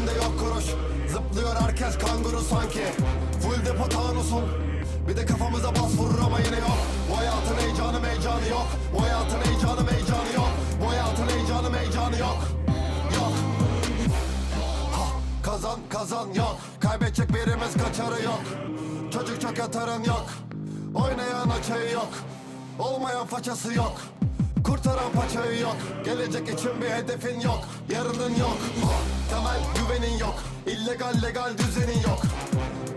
kuruş. Zıplıyor herkes kanguru sanki. Full depo tanusun Bir de kafamıza bas vurur ama yine yok. Bu hayatın heyecanı meycanı yok. Bu hayatın heyecanı meycanı yok. Bu hayatın heyecanı meycanı yok. Yok. Ha, Kazan kazan yok. Kaybedecek birimiz kaçarı yok. Çocuk çok yatarın yok. Oynayan açayı yok. Olmayan façası yok Kurtaran paçayı yok. Gelecek için bir hedefin yok. Yarının yok. Temel güvenin yok. İllegal legal düzenin yok.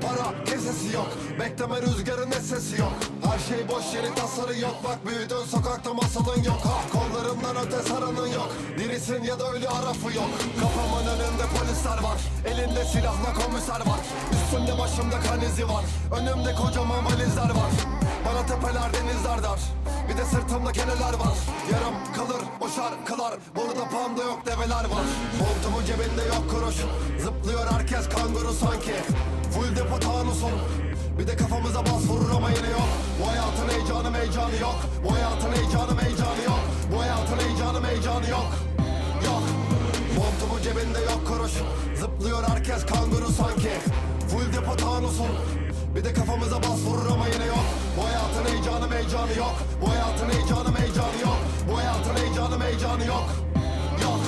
Para kesesi yok. Bekleme rüzgarın sesi yok. Her şey boş yeri tasarı yok. Bak büyüdün sokakta masalın yok. Ha, Kollarından öte saranın yok. Dirisin ya da ölü arafı yok. Kafamın önünde polisler var. Elinde silahla komiser var. Üstümde başımda kan izi var. Önümde kocaman valizler var. Bana tepeler denizler dar Bir de sırtımda keneler var. Yarım kalır o şarkılar Burada panda yok develer var. Montumun cebinde yok kuruş. Zıplıyor herkes kanguru sanki. Full depo tanusun. Bir de kafamıza bas vurur ama yine yok. Bu hayatın heyecanı meycanı yok. Bu hayatın heyecanı meycanı yok. Bu hayatın heyecanı meycanı yok. Yok. Montumun cebinde yok kuruş. Zıplıyor herkes kanguru sanki. Full depo tanusun Bir de kafamıza bas vurur ama yine yok. Bu hayatın heyecanı meycanı yok. Bu hayatın heyecanı meycanı yok. Bu hayatın heyecanı meycanı yok. Yok.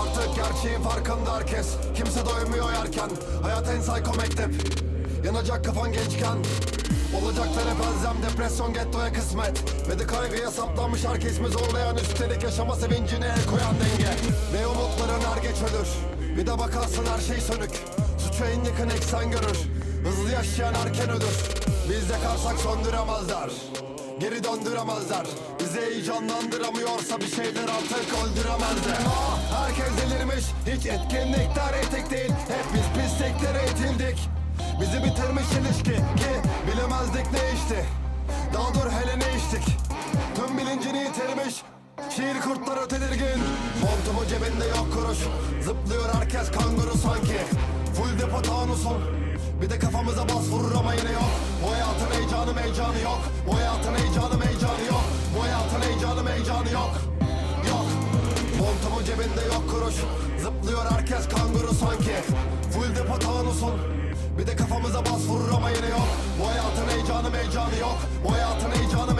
Artık gerçeğin farkında herkes. Kimse doymuyor yerken. Hayat en psycho mektep Yanacak kafan gençken Olacaklar hep elzem Depresyon gettoya kısmet. Ve de kaygıya saplanmış herkes zorlayan Üstelik yaşama sevincine el koyan denge. Ve umutların er geç ölür Bir de bakarsın her şey sönük. Suçu en yakın eksen görür Hızlı yaşayan erken ölür. Biz yakarsak söndüremezler Geri döndüremezler. Bizi heyecanlandıramıyorsa bir şeyler artık öldüremezler Ah, Herkes delirmiş Hiç etkinlikler etik değil. Hep biz pisliklere itildik Bizi bitirmiş ilişki Ki bilemezdik ne işti Daha dur hele ne içtik. Tüm bilincini yitirmiş Şiir kurtları tedirgin Montumu cebinde yok kuruş Zıplıyor herkes kanguru sanki. Full depo tanusun Bir de kafamıza bas vurur ama yine yok. Bu hayatın heyecanı meycanı yok. Bu hayatın heyecanı meycanı yok. Bu hayatın heyecanı meycanı yok. Yok. Montumun cebinde yok kuruş Zıplıyor herkes kanguru sanki. Full depo tanusun Bir de kafamıza bas vurur ama yine yok. Bu hayatın heyecanı meycanı yok. Bu hayatın heyecanı